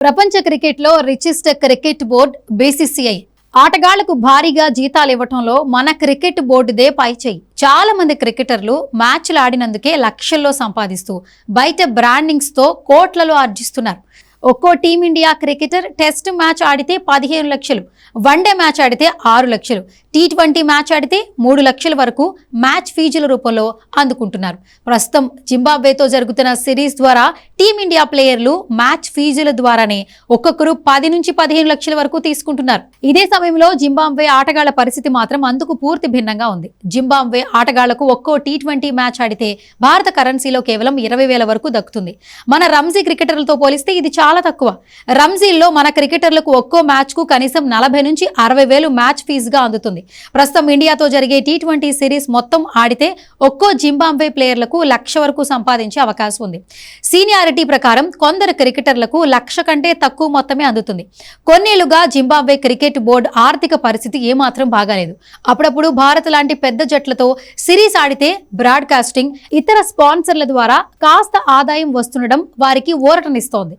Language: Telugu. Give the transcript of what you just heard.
ప్రపంచ క్రికెట్లో రిచెస్ట్ క్రికెట్ బోర్డ్ బీసీసీఐ ఆటగాళ్ళకు భారీగా జీతాలు ఇవ్వటంలో మన క్రికెట్ బోర్డుదే పైచేయి చాలా మంది క్రికెటర్లు మ్యాచ్లు ఆడినందుకే లక్షల్లో సంపాదిస్తూ బయట బ్రాండింగ్స్తో కోట్లలో ఆర్జిస్తున్నారు. ఒక్కో టీమిండియా క్రికెటర్ టెస్ట్ మ్యాచ్ ఆడితే పదిహేను లక్షలు వన్డే మ్యాచ్ ఆడితే ఆరు లక్షలు టీ ట్వంటీ మ్యాచ్ ఆడితే మూడు లక్షల వరకు మ్యాచ్ ఫీజుల రూపంలో అందుకుంటున్నారు. ప్రస్తుతం జింబాబ్వేతో జరుగుతున్న సిరీస్ ద్వారా టీమిండియా ప్లేయర్లు మ్యాచ్ ఫీజుల ద్వారానే ఒక్కొక్కరు పది నుంచి పదిహేను లక్షల వరకు తీసుకుంటున్నారు. ఇదే సమయంలో జింబాబ్వే ఆటగాళ్ళ పరిస్థితి మాత్రం అందుకు పూర్తి భిన్నంగా ఉంది. జింబాబ్వే ఆటగాళ్ళకు ఒక్కో టీ ట్వంటీ మ్యాచ్ ఆడితే భారత కరెన్సీలో కేవలం ఇరవై వేల వరకు దక్కుతుంది. మన రంజీ క్రికెటర్లతో పోలిస్తే ఇది చాలా చాలా తక్కువ. రంజీల్లో మన క్రికెటర్లకు ఒక్కో మ్యాచ్కు కనీసం నలభై నుంచి అరవై వేలు మ్యాచ్ ఫీజుగా అందుతుంది. ప్రస్తుతం ఇండియాతో జరిగే టీ ట్వంటీ సిరీస్ మొత్తం ఆడితే ఒక్కో జింబాబ్వే ప్లేయర్లకు లక్ష వరకు సంపాదించే అవకాశం ఉంది. సీనియారిటీ ప్రకారం కొందరు క్రికెటర్లకు లక్ష కంటే తక్కువ మొత్తమే అందుతుంది. కొన్నేళ్ళుగా జింబాబ్వే క్రికెట్ బోర్డు ఆర్థిక పరిస్థితి ఏమాత్రం బాగాలేదు. అప్పుడప్పుడు భారత్ లాంటి పెద్ద జట్లతో సిరీస్ ఆడితే బ్రాడ్కాస్టింగ్ ఇతర స్పాన్సర్ల ద్వారా కాస్త ఆదాయం వస్తుండడం వారికి ఊరటనిస్తోంది.